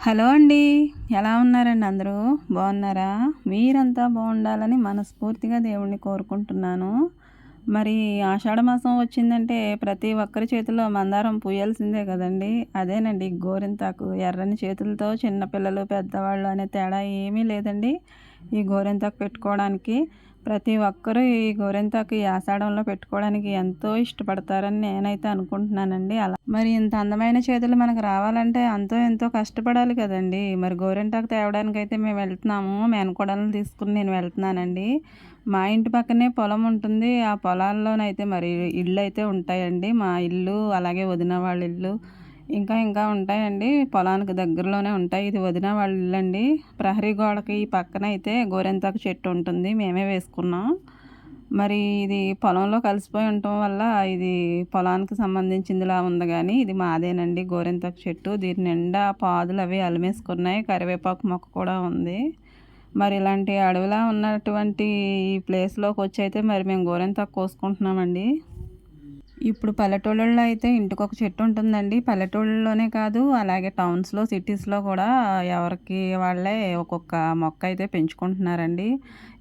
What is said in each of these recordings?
Hello అండి. ఎలా ఉన్నారండి అందరూ? బాగున్నారా? మీరంతా బాగుండాలని మనస్ఫూర్తిగా దేవుణ్ణి కోరుకుంటున్నాను. మరి ఆషాఢ మాసం వచ్చిందంటే ప్రతి ఒక్కరి చేతిలో మందారం పూయాల్సిందే కదండి. అదేనండి గోరింతాకు ఎర్రని చేతులతో చిన్నపిల్లలు పెద్దవాళ్ళు అనే తేడా ఏమీ లేదండి. ఈ గోరింతాకు పెట్టుకోవడానికి ప్రతి ఒక్కరూ ఈ గోరింతాకు ఈ ఆషాఢంలో పెట్టుకోవడానికి ఎంతో ఇష్టపడతారని నేనైతే అనుకుంటున్నానండి. అలా మరి ఇంత అందమైన చేతులు మనకు రావాలంటే అంతో ఎంతో కష్టపడాలి కదండి. మరి గోరింటాకు తేవడానికి అయితే మేము వెళ్తున్నాము. మేనకోడలను తీసుకుని నేను వెళ్తున్నానండి. మా ఇంటి పక్కనే పొలం ఉంటుంది. ఆ పొలాల్లోనైతే మరి ఇళ్ళు అయితే ఉంటాయండి. మా ఇల్లు అలాగే వదిన వాళ్ళ ఇల్లు ఇంకా ఇంకా ఉంటాయండి. పొలానికి దగ్గరలోనే ఉంటాయి. ఇది వదిన వాళ్ళ ఇల్లండి ప్రహరీ గోడకి ఈ పక్కన అయితే గోరెంతాకు చెట్టు ఉంటుంది. మేమే వేసుకున్నాం. మరి ఇది పొలంలో కలిసిపోయి ఉండటం వల్ల ఇది పొలానికి సంబంధించిందిలా ఉంది కానీ ఇది మాదేనండి గోరెంతాకు చెట్టు. దీని నిండా పాదులు అవి అలమేసుకున్నాయి. కరివేపాకు మొక్క కూడా ఉంది. మరి ఇలాంటి అడవిలా ఉన్నటువంటి ఈ ప్లేస్లోకి వచ్చి అయితే మరి మేము గోరెంతాకు కోసుకుంటున్నామండి. ఇప్పుడు పల్లెటూళ్ళల్లో అయితే ఇంటికి ఒక చెట్టు ఉంటుందండి. పల్లెటూళ్ళలోనే కాదు అలాగే టౌన్స్లో సిటీస్లో కూడా ఎవరికి వాళ్ళే ఒక్కొక్క మొక్క అయితే పెంచుకుంటున్నారండి.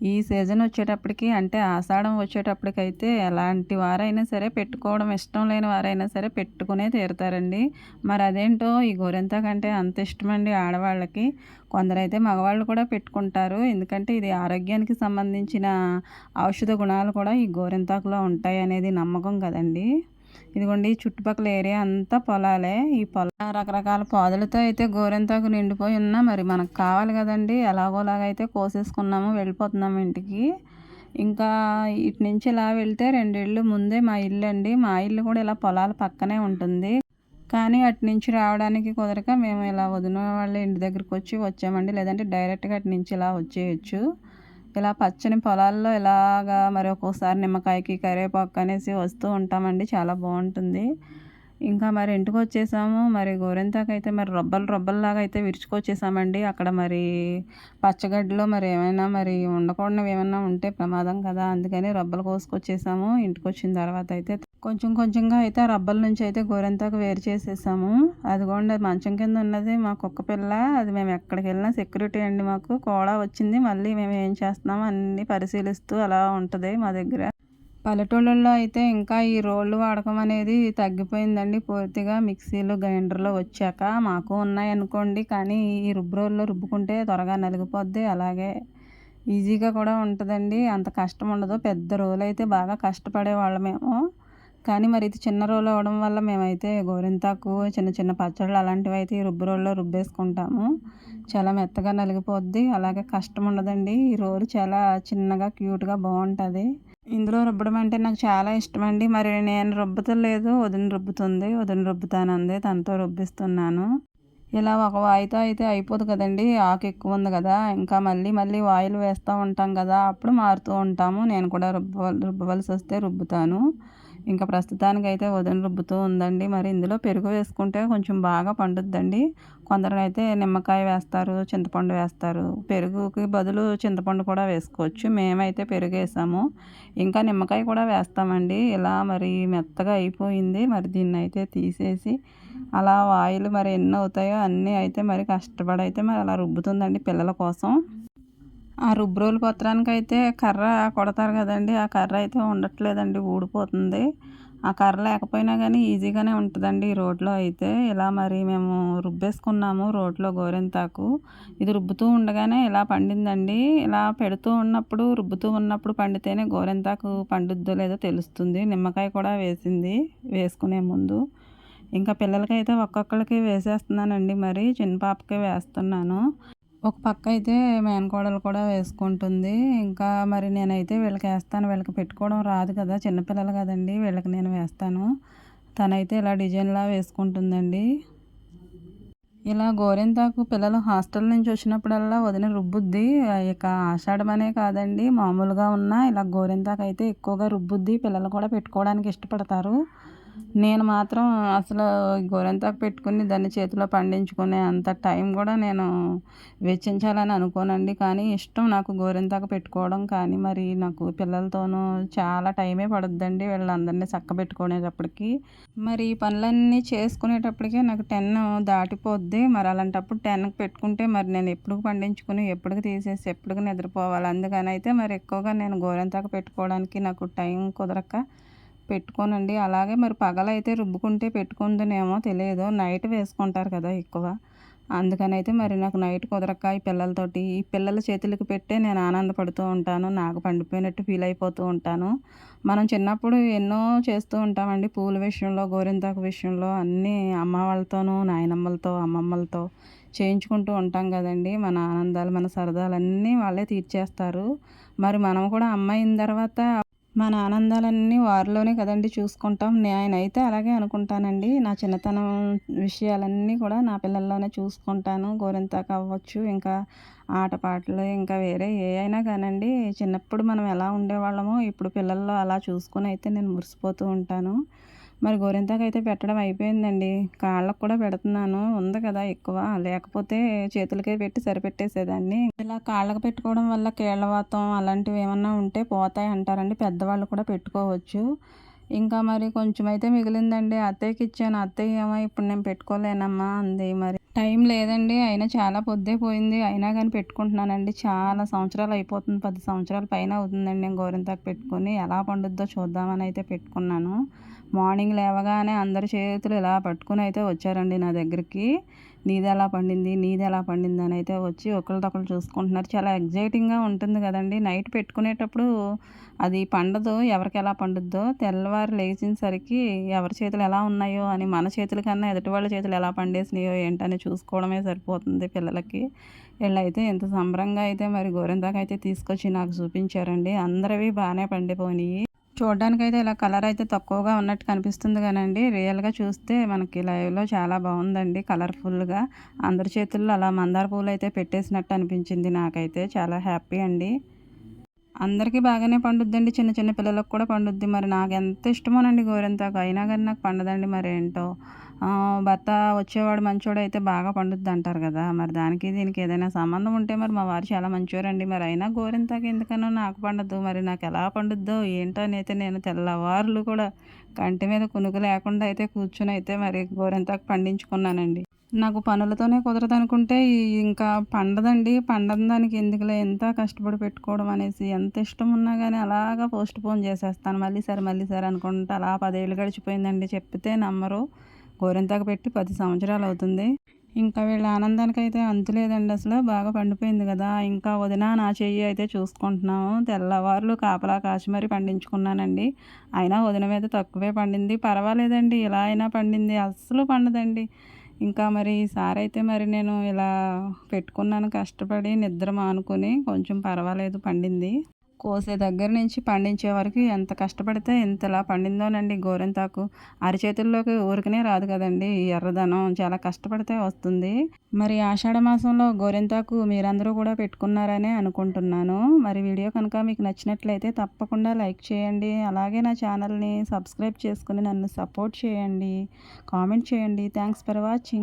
ఈ సీజన్ వచ్చేటప్పటికి అంటే ఆషాఢం వచ్చేటప్పటికైతే ఎలాంటి వారైనా సరే పెట్టుకోవడం ఇష్టం లేని వారైనా సరే పెట్టుకునే తీరుతారండి. మరి అదేంటో ఈ గోరెంతాకంటే అంత ఇష్టమండి ఆడవాళ్ళకి. కొందరైతే మగవాళ్ళు కూడా పెట్టుకుంటారు. ఎందుకంటే ఇది ఆరోగ్యానికి సంబంధించిన ఔషధ గుణాలు కూడా ఈ గోరింతాకులో ఉంటాయి అనేది నమ్మకం కదండి. ఇదిగోండి చుట్టుపక్కల ఏరియా అంతా పొలాలే. ఈ పొల రకరకాల పాదులతో అయితే గోరెంతాకు నిండిపోయి ఉన్నా మరి మనకు కావాలి కదండి. ఎలాగోలాగైతే కోసేసుకున్నాము వెళ్ళిపోతున్నాము ఇంటికి. ఇంకా ఇటు నుంచి ఇలా వెళ్తే రెండేళ్ళు ముందే మా ఇల్లు అండి మా ఇల్లు కూడా ఇలా పొలాల పక్కనే ఉంటుంది. కానీ అటు నుంచి రావడానికి కుదరక మేము ఇలా వదిన వాళ్ళ ఇంటి దగ్గరికి వచ్చి వచ్చామండి. లేదంటే డైరెక్ట్గా అటు నుంచి ఇలా వచ్చేయచ్చు. ఇలా పచ్చని పొలాల్లో ఇలాగా మరి ఒక్కోసారి నిమ్మకాయకి కరివేపాకు అనేసి వస్తూ ఉంటామండి. చాలా బాగుంటుంది. ఇంకా మరి ఇంటికి వచ్చేసాము. మరి గోరెంతాకు అయితే మరి రొబ్బలు రొబ్బల్లాగా అయితే విరుచుకొచ్చేసామండి. అక్కడ మరి పచ్చగడ్డలో మరి ఏమైనా మరి ఉండకూడనివి ఏమైనా ఉంటే ప్రమాదం కదా అందుకని రొబ్బలు కోసుకొచ్చేసాము. ఇంటికి వచ్చిన తర్వాత అయితే కొంచెం కొంచెంగా అయితే ఆ రబ్బల నుంచి అయితే గోరెంతాకు వేరు చేసేసాము. అదిగోండి మంచం కింద ఉన్నది. మా కుక్క పిల్ల అది మేము ఎక్కడికి వెళ్ళినా సెక్యూరిటీ అండి మాకు. కూడా వచ్చింది మళ్ళీ మేము ఏం చేస్తున్నాము అన్నీ పరిశీలిస్తూ అలా ఉంటుంది మా దగ్గర. పల్లెటూళ్ళల్లో అయితే ఇంకా ఈ రోళ్ళు వాడకం అనేది తగ్గిపోయిందండి. పూర్తిగా మిక్సీలు గ్రైండర్లు వచ్చాక మాకు ఉన్నాయి అనుకోండి. కానీ ఈ రుబ్బు రుబ్బుకుంటే త్వరగా నలిగిపోద్ది. అలాగే ఈజీగా కూడా ఉంటుందండి. అంత కష్టం ఉండదు. పెద్ద రోలు అయితే బాగా కష్టపడే వాళ్ళమేమో. కానీ మరి ఇది చిన్న రోలు అవ్వడం వల్ల మేమైతే గోరింతాకు చిన్న చిన్న పచ్చళ్ళు అలాంటివి అయితే ఈ రుబ్బు రోల్లో రుబ్బేసుకుంటాము. చాలా మెత్తగా నలిగిపోద్ది. అలాగే కష్టం ఉండదండి. ఈ రోలు చాలా చిన్నగా క్యూట్గా బాగుంటుంది. ఇందులో రుబ్బడం అంటే నాకు చాలా ఇష్టం అండి మరి నేను రుబ్బుతలేదు. వదిన రుబ్బుతుంది. వదిన రుబ్బుతానంది. తనతో రుబ్బిస్తున్నాను. ఇలా ఒక వాయితో అయితే అయిపోదు కదండి. ఆకు ఎక్కువ ఉంది కదా. ఇంకా మళ్ళీ మళ్ళీ వాయిలు వేస్తూ ఉంటాం కదా. అప్పుడు మారుతూ ఉంటాము. నేను కూడా రుబ్బ రుబ్బవలసి వస్తే రుబ్బుతాను. ఇంకా ప్రస్తుతానికి అయితే వదిన రుబ్బుతూ ఉందండి. మరి ఇందులో పెరుగు వేసుకుంటే కొంచెం బాగా పండుద్దండి. కొందరు అయితే నిమ్మకాయ వేస్తారు చింతపండు వేస్తారు. పెరుగుకి బదులు చింతపండు కూడా వేసుకోవచ్చు. మేమైతే పెరుగు వేసాము. ఇంకా నిమ్మకాయ కూడా వేస్తామండి. ఇలా మరి మెత్తగా అయిపోయింది. మరి దీన్ని అయితే తీసేసి అలా ఆయిల్ మరి ఎన్ని అవుతాయో అన్నీ అయితే మరి కష్టపడి అయితే మరి అలా రుబ్బుతుందండి పిల్లల కోసం. ఆ రుబ్రోలు పత్రానికి అయితే కర్ర కొడతారు కదండి. ఆ కర్ర అయితే ఉండట్లేదండి ఊడిపోతుంది. ఆ కర్ర లేకపోయినా కానీ ఈజీగానే ఉంటుందండి ఈ రోడ్లో అయితే. ఇలా మరి మేము రుబ్బేసుకున్నాము రోడ్లో గోరెంతాకు. ఇది రుబ్బుతూ ఉండగానే ఇలా పండిందండి. ఇలా పెడుతూ ఉన్నప్పుడు రుబ్బుతూ ఉన్నప్పుడు పండితేనే గోరెంతాకు పండుద్దో లేదో తెలుస్తుంది. నిమ్మకాయ కూడా వేసింది వేసుకునే ముందు. ఇంకా పిల్లలకైతే ఒక్కొక్కరికి వేసేస్తున్నానండి మరి. చిన్న పాపకే వేస్తున్నాను. ఒక పక్క అయితే మేనకోడలు కూడా వేసుకుంటుంది. ఇంకా మరి నేనైతే వీళ్ళకి వేస్తాను. వీళ్ళకి పెట్టుకోవడం రాదు కదా. చిన్నపిల్లలు కదండి. వీళ్ళకి నేను వేస్తాను. తనైతే ఇలా డిజైన్లా వేసుకుంటుందండి. ఇలా గోరింతాకు పిల్లలు హాస్టల్ నుంచి వచ్చినప్పుడల్లా వదిన రుబ్బుద్ది. ఇక ఆషాఢమనే కాదండి. మామూలుగా ఉన్న ఇలా గోరింతాకు అయితే ఎక్కువగా రుబ్బుద్ది. పిల్లలు కూడా పెట్టుకోవడానికి ఇష్టపడతారు. నేను మాత్రం అసలు గోరింటాకు పెట్టుకుని దాన్ని చేతిలో పండించుకునే అంత టైం కూడా నేను వెచ్చించాలని అనుకోనండి. కానీ ఇష్టం నాకు గోరింటాకు పెట్టుకోవడం. కానీ మరి నాకు పిల్లలతోనూ చాలా టైమే పడుద్దండి వీళ్ళందరినీ చక్కబెట్టుకునేటప్పటికి. మరి ఈ పనులన్నీ చేసుకునేటప్పటికే నాకు టెన్ దాటిపోద్ది. మరి అలాంటప్పుడు టెన్కి పెట్టుకుంటే మరి నేను ఎప్పుడు పండించుకుని ఎప్పటికి తీసేసి ఎప్పటికి నిద్రపోవాలి? అందుకని అయితే మరి ఎక్కువగా నేను గోరింటాకు పెట్టుకోవడానికి నాకు టైం కుదరక పెట్టుకోనండి. అలాగే మరి పగలైతే రుబ్బుకుంటే పెట్టుకుందనేమో తెలియదు. నైట్ వేసుకుంటారు కదా ఎక్కువ. అందుకనైతే మరి నాకు నైట్ కుదరక ఈ పిల్లలతోటి ఈ పిల్లల చేతులకు పెట్టే నేను ఆనందపడుతూ ఉంటాను. నాకు పండిపోయినట్టు ఫీల్ అయిపోతూ ఉంటాను. మనం చిన్నప్పుడు ఎన్నో చేస్తూ ఉంటామండి. పూల విషయంలో గోరింతాకు విషయంలో అన్నీ అమ్మ వాళ్ళతోనూ నాయనమ్మలతో అమ్మమ్మలతో చేయించుకుంటూ ఉంటాం కదండి. మన ఆనందాలు మన సరదాలన్నీ వాళ్ళే తీర్చేస్తారు. మరి మనం కూడా అమ్మ అయిన తర్వాత మన ఆనందాలన్నీ వారిలోనే కదండి చూసుకుంటాం. నేనైతే అలాగే అనుకుంటానండి. నా చిన్నతనం విషయాలన్నీ కూడా నా పిల్లల్లోనే చూసుకుంటాను. గోరింతాకు అవ్వచ్చు ఇంకా ఆటపాటలు ఇంకా వేరే ఏ అయినా కానండి. చిన్నప్పుడు మనం ఎలా ఉండేవాళ్ళమో ఇప్పుడు పిల్లల్లో అలా చూసుకొని అయితే నేను మురిసిపోతూ ఉంటాను. మరి గోరింతాకు అయితే పెట్టడం అయిపోయిందండి. కాళ్ళకు కూడా పెడుతున్నాను. ఉంది కదా ఎక్కువ. లేకపోతే చేతులకే పెట్టి సరిపెట్టేసేదాన్ని. ఇలా కాళ్ళకు పెట్టుకోవడం వల్ల కీళ్ళవాతం అలాంటివి ఏమన్నా ఉంటే పోతాయి అంటారండి. పెద్దవాళ్ళు కూడా పెట్టుకోవచ్చు. ఇంకా మరి కొంచెం అయితే మిగిలిందండి. అత్తయ్యకి ఇచ్చాను. అత్తయ్య ఏమో ఇప్పుడు నేను పెట్టుకోలేనమ్మా అంది మరి. టైం లేదండి. అయినా చాలా పొద్దే పోయింది. అయినా కానీ పెట్టుకుంటున్నానండి. చాలా సంవత్సరాలు అయిపోతుంది. పది సంవత్సరాల పైన అవుతుందండి నేను గోరింతాకు పెట్టుకొని. ఎలా పండుద్దో చూద్దామని అయితే పెట్టుకున్నాను. మార్నింగ్ లేవగానే అందరి చేతులు ఇలా పట్టుకుని అయితే వచ్చారండి నా దగ్గరికి. నీది ఎలా పండింది నీది ఎలా పండింది అని అయితే వచ్చి ఒకరిదొకరు చూసుకుంటున్నారు. చాలా ఎగ్జైటింగ్గా ఉంటుంది కదండి. నైట్ పెట్టుకునేటప్పుడు అది పండదు ఎవరికి ఎలా పండుద్దో తెల్లవారు లేచినసరికి ఎవరి చేతులు ఎలా ఉన్నాయో అని మన చేతుల కన్నా ఎదుటి వాళ్ళ చేతులు ఎలా పండేసినాయో ఏంటని చూసుకోవడమే సరిపోతుంది పిల్లలకి. వీళ్ళైతే ఎంత సంబరంగా అయితే మరి గోరిందాకైతే తీసుకొచ్చి నాకు చూపించారండి. అందరివి బాగానే పండిపోయినాయి. చూడడానికైతే ఇలా కలర్ అయితే తక్కువగా ఉన్నట్టు కనిపిస్తుంది కానండి రియల్గా చూస్తే మనకి లైవ్లో చాలా బాగుందండి కలర్ఫుల్గా అందరి చేతుల్లో అలా మందార పూలు అయితే పెట్టేసినట్టు అనిపించింది నాకైతే. చాలా హ్యాపీ అండి. అందరికీ బాగానే పండుద్దండి. చిన్న చిన్న పిల్లలకు కూడా పండుద్ది. మరి నాకు ఎంత ఇష్టమోనండి గోరింతాకు అయినా కానీ నాకు పండదండి మరి ఏంటో. భర్త వచ్చేవాడు మంచోడు అయితే బాగా పండుద్ది అంటారు కదా. మరి దానికి దీనికి ఏదైనా సంబంధం ఉంటే మరి మా వారు చాలా మంచివారండి మరి అయినా గోరింతాకు ఎందుకనో నాకు పండదు మరి నాకు ఎలా పండుద్దో ఏంటో అని అయితే నేను తెల్లవారులు కూడా కంటి మీద కునుకు లేకుండా అయితే కూర్చుని అయితే మరి గోరింతాకు పండించుకున్నానండి. నాకు పనులతోనే కుదరదు అనుకుంటే ఇంకా పండదండి. పండని దానికి ఎందుకులే? ఎంత కష్టపడి పెట్టుకోవడం అనేసి ఎంత ఇష్టం ఉన్నా కానీ అలాగా పోస్ట్ పోన్ చేసేస్తాను. మళ్ళీ సరే మళ్ళీ సరే అనుకుంటా అలా పదేళ్ళు గడిచిపోయిందండి. చెప్తే నమ్మరు. గోరింతాకు పెట్టి పది సంవత్సరాలు అవుతుంది. ఇంకా వీళ్ళ ఆనందానికి అయితే అంతులేదండి అసలు. బాగా పండిపోయింది కదా. ఇంకా వదిన నా చెయ్యి అయితే చూసుకుంటున్నాము. తెల్లవారులు కాపలా కాచి మరీ పండించుకున్నానండి. అయినా వదిన మీద తక్కువే పండింది. పర్వాలేదండి. ఇలా అయినా పండింది. అస్సలు పండదండి. ఇంకా మరి ఈసారి అయితే మరి నేను ఇలా పెట్టుకున్నాను కష్టపడి నిద్ర మానుకొని కొంచెం పర్వాలేదు పండింది. కోసే దగ్గర నుంచి పండించే వరకు ఎంత కష్టపడితే ఇంతలా పండిందోనండి గోరింతాకు. అరిచేతుల్లోకి ఊరికనే రాదు కదండి ఎర్రదనం. చాలా కష్టపడితే వస్తుంది. మరి ఆషాఢ మాసంలో గోరింతాకు మీరందరూ కూడా పెట్టుకున్నారనే అనుకుంటున్నాను. మరి వీడియో కనుక మీకు నచ్చినట్లయితే తప్పకుండా లైక్ చేయండి. అలాగే నా ఛానల్ని సబ్స్క్రైబ్ చేసుకుని నన్ను సపోర్ట్ చేయండి. కామెంట్ చేయండి. Thanks for watching.